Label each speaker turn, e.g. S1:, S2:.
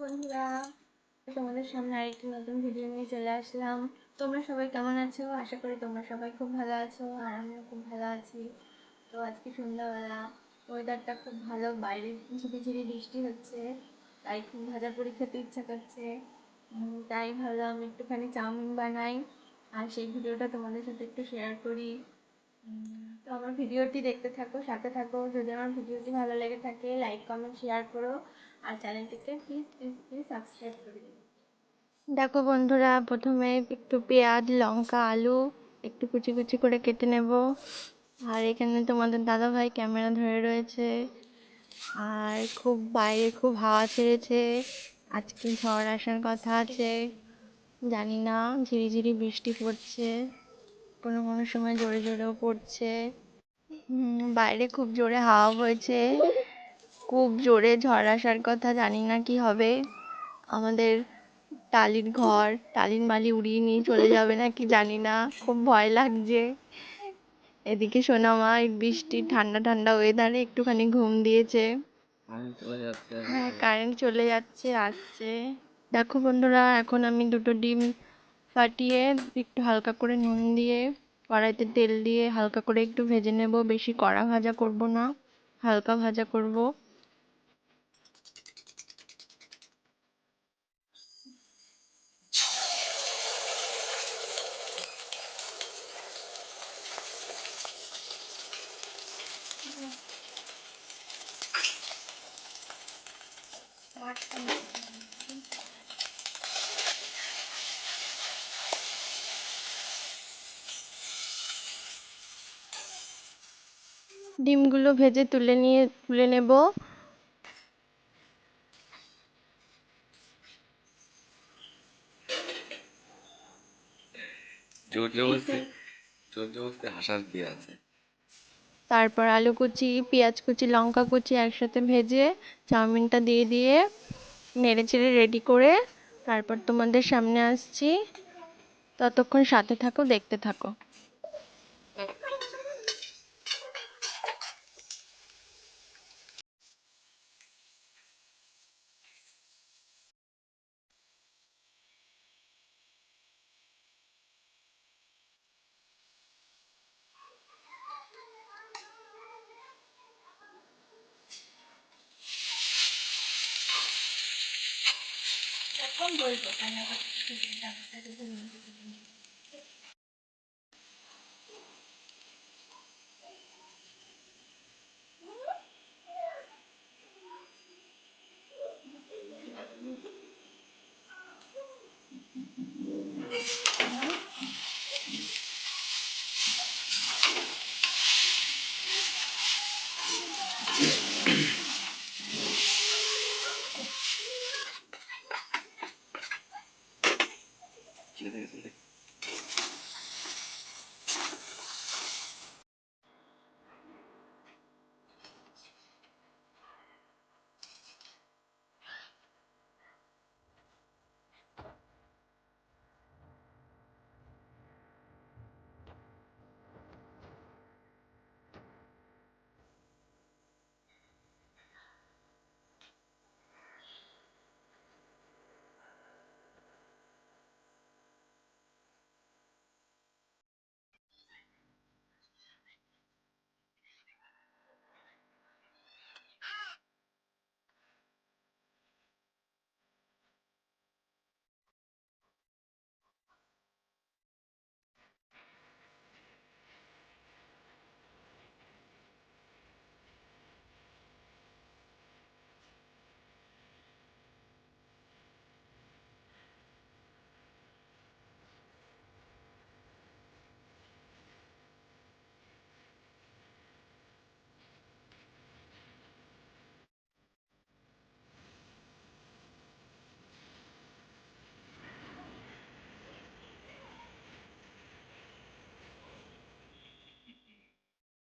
S1: বন্ধুরা তোমাদের সামনে আরেকটি নতুন ভিডিও নিয়ে চলে আসলাম। তোমরা সবাই কেমন আছো? আশা করি তোমরা সবাই খুব ভালো আছো আর আমিও খুব ভালো আছি। তো আজকে সন্ধ্যাবেলা ওয়েদারটা খুব ভালো, বাইরে ঝিরিঝিরি বৃষ্টি হচ্ছে, তাই খুব ভাজা পুরি খেতে ইচ্ছা করছে। তাই ভাবলাম একটুখানি চাউমিন বানাই আর সেই ভিডিওটা তোমাদের সাথে একটু শেয়ার করি। তো আমার ভিডিওটি দেখতে থাকো, সাথে থাকো। যদি আমার ভিডিওটি ভালো লেগে থাকে লাইক কমেন্ট শেয়ার করো। আর চ্যানেলটিকে প্লিজ প্লিজ প্লিজ সাবস্ক্রাইব করে দিও। দেখো বন্ধুরা, প্রথমে একটু পেঁয়াজ, লঙ্কা, আলু একটু কুচি কুচি করে কেটে নেব। আর এখানে তোমাদের দাদা ভাই ক্যামেরা ধরে রয়েছে। আর খুব বাইরে খুব হাওয়া ছেড়েছে। আজকে ঝড় আসার কথা আছে। জানি না, ঝিরিঝিরি বৃষ্টি পড়ছে। কোনো কোনো সময় জোরে জোরেও পড়ছে। বাইরে খুব জোরে হাওয়া বইছে। খুব জোরে ঝড় আসার কথা জানি না কি হবে। আমাদের টালির ঘর টালির মালি উড়িয়ে নিয়ে চলে যাবে না কি জানি না। খুব ভয় লাগছে। এদিকে সোনামা বৃষ্টি ঠান্ডা ঠান্ডা ওয়েদারে একটুখানি ঘুম দিয়েছে। হ্যাঁ কারেন্ট চলে যাচ্ছে আসছে। দেখো বন্ধুরা এখন আমি দুটো ডিম ফাটিয়ে একটু হালকা করে নুন দিয়ে কড়াইতে তেল দিয়ে হালকা করে একটু ভেজে নেব। বেশি কড়া ভাজা করব না, হালকা ভাজা করব। ডিমগুলো ভেজে তুলে নিয়ে তুলে নেব। তারপর আলু কুচি পেঁয়াজ কুচি লঙ্কা কুচি একসাথে ভেজে চাউমিনটা দিয়ে দিয়ে নেড়ে চেড়ে রেডি করে তারপর তোমাদের সামনে আসছি। ততক্ষণ সাথে থাকো দেখতে থাকো।
S2: ছেলে থেকে ছেলে থেকে।